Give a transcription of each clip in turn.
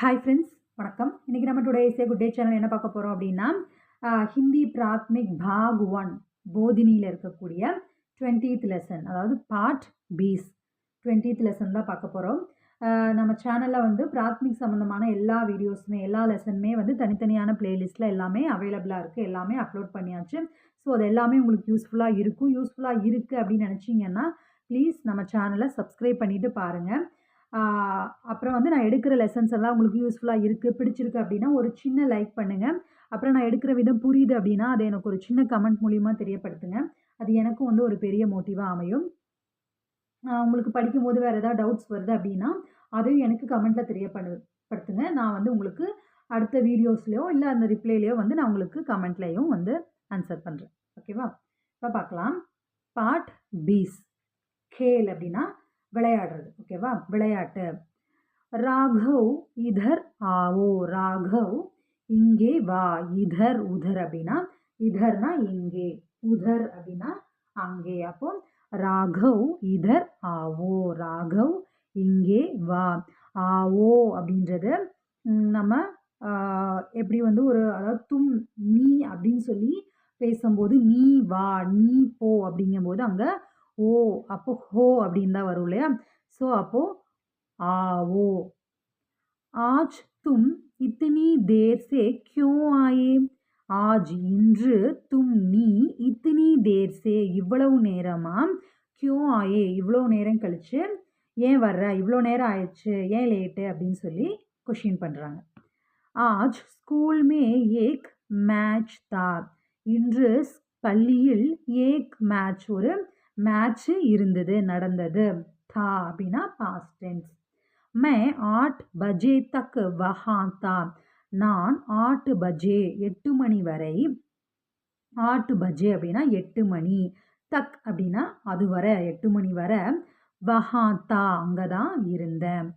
Hi friends வணக்கம். இன்றைக்கி நம்ம today is a good day channel என்ன பார்க்க போகிறோம் அப்படின்னா ஹிந்தி பிராத்மிக் பாக் ஒன் போதினியில் இருக்கக்கூடிய டுவெண்ட்டீத் லெசன் அதாவது பார்ட் பீஸ் டுவெண்ட்டீத் லெசன் தான் பார்க்க போகிறோம் நம்ம சேனலில் வந்து பிராத்மிக் சம்மந்தமான எல்லா வீடியோஸுமே எல்லா லெசனுமே வந்து தனித்தனியான பிளேலிஸ்ட்டில் எல்லாமே அவைலபிளாக இருக்குது எல்லாமே அப்லோட் பண்ணியாச்சு. ஸோ அது எல்லாமே உங்களுக்கு யூஸ்ஃபுல்லாக இருக்கும். யூஸ்ஃபுல்லாக இருக்குது அப்படின்னு நினச்சிங்கன்னா ப்ளீஸ் நம்ம சேனலை சப்ஸ்கிரைப் பண்ணிவிட்டு பாருங்கள் அப்புறம் வந்து நான் எடுக்கிற லெசன்ஸ் எல்லாம் உங்களுக்கு யூஸ்ஃபுல்லாக இருக்குது பிடிச்சிருக்கு அப்படின்னா ஒரு சின்ன லைக் பண்ணுங்கள் அப்புறம் நான் எடுக்கிற விதம் புரியுது அப்படின்னா அதை எனக்கு ஒரு சின்ன கமெண்ட் மூலிமா தெரியப்படுத்துங்க. அது எனக்கும் வந்து ஒரு பெரிய மோட்டிவாக அமையும். உங்களுக்கு படிக்கும்போது வேறு ஏதாவது டவுட்ஸ் வருது அப்படின்னா அதையும் எனக்கு கமெண்ட்டில் தெரியப்படு படுத்துங்க நான் வந்து உங்களுக்கு அடுத்த வீடியோஸ்லையோ இல்லை அந்த ரிப்ளைலையோ வந்து நான் உங்களுக்கு கமெண்ட்லேயும் வந்து ஆன்சர் பண்ணுறேன் ஓகேவா இப்போ பார்க்கலாம். பார்ட் பீஸ் கேல் அப்படின்னா விளையாடுறது ஓகேவா விளையாட்டு. ராகவ் இதர் ஆவோ ராகவ் இங்கே வா இதர் உதர் அப்படின்னா இதர்னா இங்கே உதர் அப்படின்னா அங்கே. அப்போ ராகவ் இதர் ஆவோ ராகவ் இங்கே வா ஆவோ அப்படின்றது நம்ம எப்படி வந்து ஒரு அதாவது தும் நீ அப்படின்னு சொல்லி பேசும்போது நீ வா நீ போ அப்படிங்கும்போது அங்கே ஓ அப்போ ஹோ அப்படின்னு தான் வரும் இல்லையா? ஸோ அப்போ ஆ ஓ. ஆஜ் தும் இத்தனி தேர் சே கியோ ஆயே? ஆஜ் இன்று தும் நீ இத்தினி தேர் சே இவ்வளவு நேரமாக கியோ ஆயே இவ்வளோ நேரம் கழிச்சு ஏன் வர்ற? இவ்வளோ நேரம் ஆயிடுச்சு ஏன் லேட்டு? அப்படின்னு சொல்லி கொஷின் பண்ணுறாங்க ஆஜ் ஸ்கூல் மே ஏக் மேட்ச் தா. இன்று பள்ளியில் ஏக் மேட்ச். ஒரு மேட்ச்சு இருந்தது நடந்தது. தா அப்படின்னா பாஸ்ட் டென்ஸ் மே ஆட் பஜே தக் வஹா தா. நான் ஆட்டு பஜே எட்டு மணி வரை ஆட்டு பஜே அப்படின்னா எட்டு மணி தக் அப்படின்னா அது வர எட்டு மணி வர வஹாத்தா அங்கே தான் இருந்தேன்.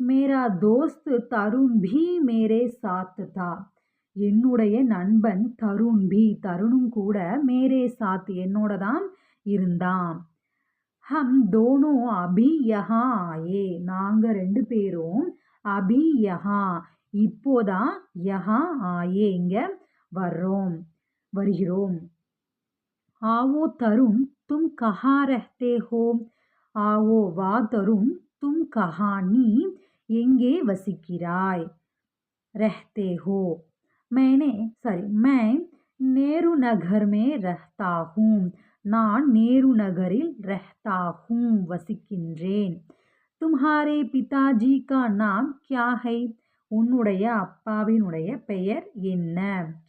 மேரா தோஸ்த் தருண் பி மேரே சாத்து தா. என்னுடைய நண்பன் தருண் பி தருணும் கூட மேரே சாத் என்னோட தான் இருந்தாம். ஹம் தோனோ அபி அபியஹா. ஆயே நாங்கள் ரெண்டு பேரும் அபி அபியஹா. இப்போதான் யஹா ஆயே இங்கே வர்றோம் வருகிறோம். ஆவோ தரும் தும் கஹா ரஹ்தே ஹோ. ஆவோ வா தரும் தும் கஹா நீ எங்கே வசிக்கிறாய்? ரஹ்தே ஹோ. மேனே சாரி மே நேரு நகர் மே ரஹ்தா ஹூம் நான் நேரு நகரில் ரஹ்தாஹூம் வசிக்கின்றேன். தும்ஹாரே பிதாஜி கா நாம் கியாஹை உன்னுடைய அப்பாவினுடைய பெயர் என்ன?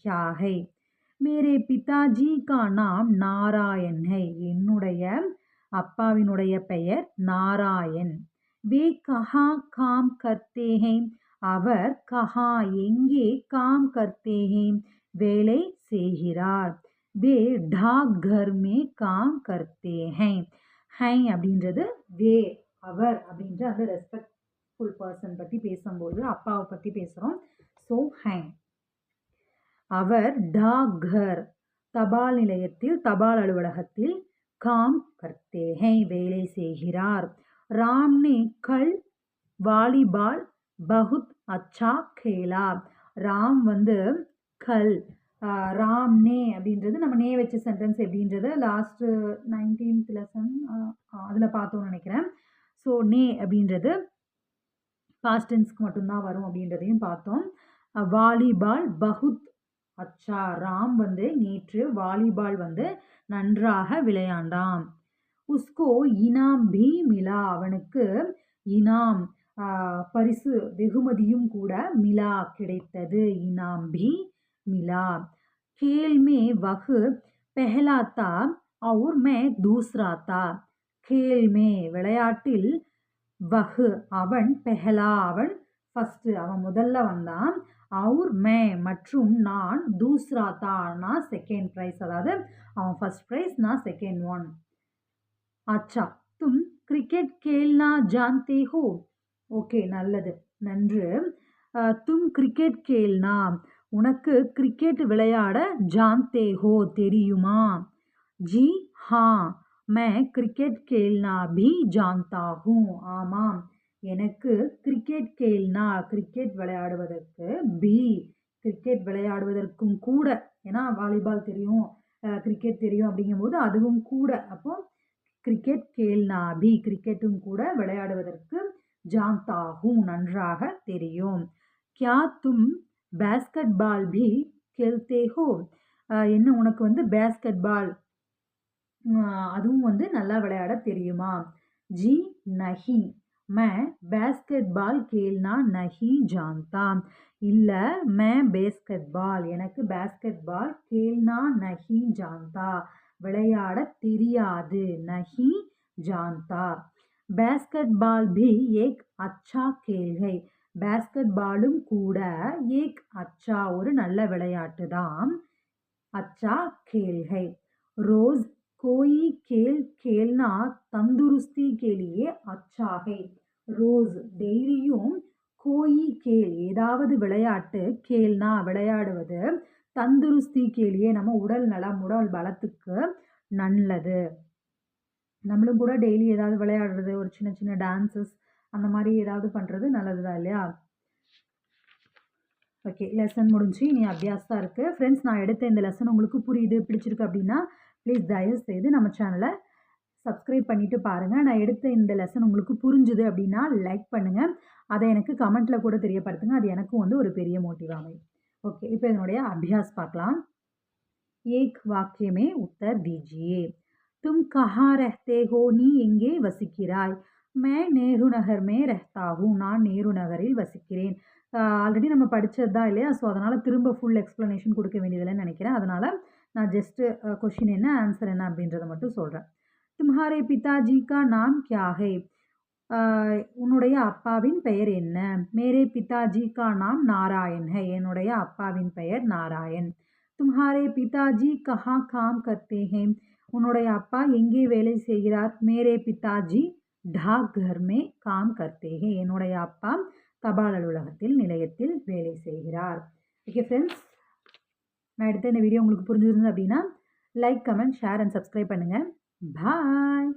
கியாஹை மேரே பிதாஜி கா நாம் நாராயண்? ஹை என்னுடைய அப்பாவினுடைய பெயர் நாராயண். வே கஹா காம் கர்த்தேஹே அவர் கஹா எங்கே காம் கர்த்தேஹே வேலை செய்கிறார். வே டாக் கர் மே காம் கர்த்தே ஹேம் ஹை அப்படின்றது வே அவர் அப்படின்ற அந்த ரெஸ்பெக்ட்ஃபுல் பர்சன் பற்றி பேசும்போது அப்பாவை பற்றி பேசுகிறோம் ஸோ ஹை அவர் டாக் கர் தபால் நிலையத்தில் தபால் அலுவலகத்தில் காம் கர்த்தே ஹை வேலை செய்கிறார். ராம் நே கல் வாலிபால் பகுத் அச்சா கேலா. ராம் வந்து கல் ஆஹ் ராம் நே அப்படின்றது நம்ம நே வச்ச சென்டென்ஸ் எப்படின்றது லாஸ்ட்டு நைன்டீன்த் லெசன் அதில் பார்த்தோம்னு நினைக்கிறேன். ஸோ நே அப்படின்றது பாஸ்டென்ஸ்க்கு மட்டும்தான் வரும் அப்படின்றதையும் பார்த்தோம். வாலிபால் பகுத். அச்சா ராம் வந்து நேற்று வாலிபால் வந்து நன்றாக விளையாண்டான் உஸ்கோ இனாம் பி மிலா அவனுக்கு இனாம் பரிசு வெகுமதியும் கூட மிலா கிடைத்தது. இனாம் பி மிலா खेल में वह पहला था और मैं दूसरा था खेल में விளையாட்டில் வஹு அவன் பெஹலா அவன் ஃபஸ்ட்டு அவன் முதல்ல வந்தான் அவுர் மே மற்றும் நான் தூஸ்ரா தா நான் செகண்ட் ப்ரைஸ் அதாவது அவன் ஃபஸ்ட் ப்ரைஸ் நான் செகண்ட் ஒன் அச்சா தும் கிரிக்கெட் கேல்னா ஜான்தே ஹோ ஓகே நல்லது நன்று அஹ், தும் கிரிக்கெட் கேல்னா உனக்கு கிரிக்கெட் விளையாட ஜான்தே ஹோ தெரியுமா ஜி ஹா मैं क्रिकेट खेलना भी जानता हूँ ஆமாம் எனக்கு கிரிக்கெட் கேல்னா கிரிக்கெட் விளையாடுவதற்கு பி கிரிக்கெட் விளையாடுவதற்கும் கூட ஏன்னா வாலிபால் தெரியும் கிரிக்கெட் தெரியும் அப்படிங்கும்போது அதுவும் கூட அப்போ கிரிக்கெட் கேல்னா பி கிரிக்கெட்டும் கூட விளையாடுவதற்கு ஜான்தாகும் நன்றாக தெரியும் கியா தும் பேஸ்கட் பால் பி கெல்தே ஹோ என்ன உனக்கு வந்து பேஸ்கட் பால் அதுவும் வந்து நல்லா விளையாட தெரியுமா? ஜி நஹி. மே பேஸ்கெட் பால் கேல்னா நஹி ஜான்தா. இல்லை மே பேஸ்கெட் பால் எனக்கு பேஸ்கெட் பால் கேல்னா நஹி ஜான்தா. விளையாட தெரியாது. நஹி ஜான்தா. பேஸ்கெட் பால் பி ஏக் அச்சா கேள்கை பேஸ்கெட் பாலும் கூட ஏக் அச்சா ஒரு நல்ல விளையாட்டு தான் அச்சா கேள்கை. ரோஸ் கோயி கேல் கேல்னா தந்துருஸ்தி கேலியே அச்சாகை. ரோஸ் டெய்லியும் கோயி கேல் ஏதாவது விளையாட்டு கேல்னா விளையாடுவது தந்துருஸ்தி கேலியே நம்ம உடல் நலம் உடல் பலத்துக்கு நல்லது. நம்மளும் கூட டெய்லி ஏதாவது விளையாடுறது ஒரு சின்ன சின்ன டான்ஸஸ் அந்த மாதிரி ஏதாவது பண்ணுறது நல்லது தான் இல்லையா? ஓகே லெசன் முடிஞ்சு இனி அபியாஸ் தான் இருக்குது ஃப்ரெண்ட்ஸ் நான் எடுத்த இந்த லெசன் உங்களுக்கு புரியுது பிடிச்சிருக்கு அப்படின்னா ப்ளீஸ் தயவு செய்து நம்ம சேனலை சப்ஸ்கிரைப் பண்ணிவிட்டு பாருங்கள் நான் எடுத்த இந்த லெசன் உங்களுக்கு புரிஞ்சுது அப்படின்னா லைக் பண்ணுங்கள் அதை எனக்கு கமெண்ட்டில் கூட தெரியப்படுத்துங்க. அது எனக்கும் வந்து ஒரு பெரிய மோட்டிவ் அமை ஓகே இப்போ இதனுடைய அபியாஸ் பார்க்கலாம். ஏக் வாக்கியமே உத்தர் தீஜியே. தும் கஹா ரஹ்தே ஹோ நீ எங்கே வசிக்கிறாய்? மே நேரு நகர் மே ரெஹ்தாகும் நான் நேரு நகரில் வசிக்கிறேன். ஆல்ரெடி நம்ம படித்தது தான் இல்லையா? ஸோ அதனால் திரும்ப ஃபுல் எக்ஸ்ப்ளனேஷன் கொடுக்க வேண்டியதில்லைன்னு நினைக்கிறேன். அதனால் நான் ஜஸ்ட்டு கொஷின் என்ன ஆன்சர் என்ன அப்படின்றத மட்டும் சொல்கிறேன் தும்ஹாரே பிதாஜி கா நாம் கியாகே உன்னுடைய அப்பாவின் பெயர் என்ன? மேரே பிதாஜி கா நாம் நாராயண் ஹே. என்னுடைய அப்பாவின் பெயர் நாராயண். தும்ஹாரே பிதாஜி கஹா காம் கர்த்தே ஹே? உன்னுடைய அப்பா எங்கே வேலை செய்கிறார்? மேரே பிதாஜி டாக் கர் மே காம் கர்த்தே என்னுடைய அப்பா தபால் அலுவலகத்தில் நிலையத்தில் வேலை செய்கிறார். ஓகே ஃப்ரெண்ட்ஸ் நான் எடுத்த இந்த வீடியோ உங்களுக்கு புரிஞ்சிருந்தது அப்படின்னா like comment share and subscribe பண்ணுங்கள் பாய்